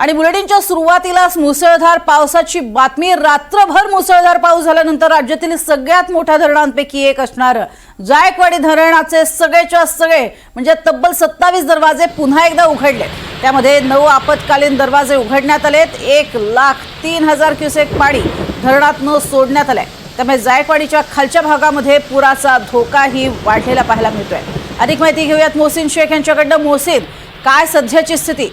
आणि बुलेटिनच्या सुरुवातीलाच मुसळधार पावसाची बातमी. रात्रभर मुसळधार पाऊस झाल्यानंतर राज्यातील सगळ्यात मोठ्या धरणांपैकी एक असणारं जायकवाडी धरणाचे सगळेच्या सगळे म्हणजे तब्बल सत्तावीस दरवाजे पुन्हा एकदा उघडले त्यामध्ये नऊ आपत्कालीन दरवाजे उघडण्यात आलेत. एक लाख तीन हजार क्युसेक पाणी धरणातनं सोडण्यात आलंय. त्यामुळे जायकवाडीच्या खालच्या भागामध्ये पुराचा धोकाही वाढलेला पाहायला मिळतोय. अधिक माहिती घेऊयात मोहसिन शेख यांच्याकडनं. मोहसिन काय सध्याची स्थिती?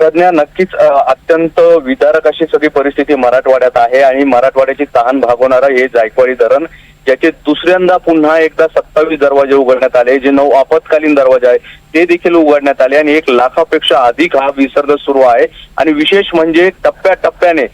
प्रज्ञा नक्कीच अत्यंत विदारक अशी सगळी परिस्थिती मराठवाड्यात आहे आणि मराठवाड्याची तहान भागवणारं हे जायकवाडी धरण ज्याचे दुसऱ्यांदा पुन्हा एकदा सत्तावीस दरवाजे उघडण्यात आले जे नऊ आपत्कालीन दरवाजे आहे. ते देखील उघडण्यात आले आणि एक लाखापेक्षा अधिक हा विसर्ग सुरू आहे. आणि विशेष म्हणजे टप्प्याटप्प्याने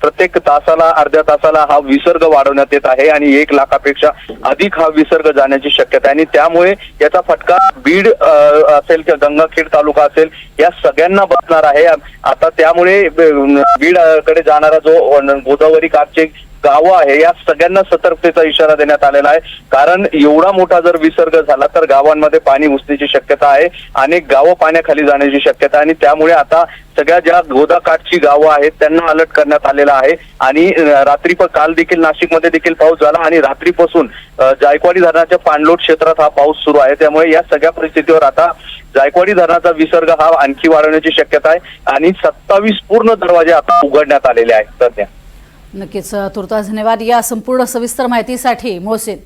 प्रत्येक तासाला अर्ध्या तासाला हा विसर्ग वाढवण्यात येत आहे आणि एक लाखापेक्षा अधिक हा विसर्ग जाण्याची शक्यता आहे. आणि त्यामुळे याचा फटका बीड असेल किंवा गंगाखेड तालुका असेल या सगळ्यांना बसणार आहे. आता त्यामुळे बीडकडे जाणारा जो गोदावरी काठचे गावं आहे या सगळ्यांना सतर्कतेचा इशारा देण्यात आलेला आहे. कारण एवढा मोठा जर विसर्ग झाला तर गावांमध्ये पाणी घुसण्याची शक्यता आहे. अनेक गावं पाण्याखाली जाण्याची शक्यता आणि त्यामुळे आता सगळ्या ज्या गोदाकाठची गावं आहेत त्यांना अलर्ट करण्यात आलेला आहे. आणि रात्री पण काल देखील नाशिकमध्ये देखील पाऊस झाला. आणि रात्रीपासून जायकवाडी धरणाच्या पाणलोट क्षेत्रात हा पाऊस सुरू आहे. त्यामुळे या सगळ्या परिस्थितीवर आता जायकवाडी धरणाचा विसर्ग हा आणखी वाढवण्याची शक्यता आहे. आणि सत्तावीस पूर्ण दरवाजे आता उघडण्यात आलेले आहेत सध्या. नक्कीच तुर्तास धन्यवाद. या संपूर्ण सविस्तर माहितीसाठी मोहसिन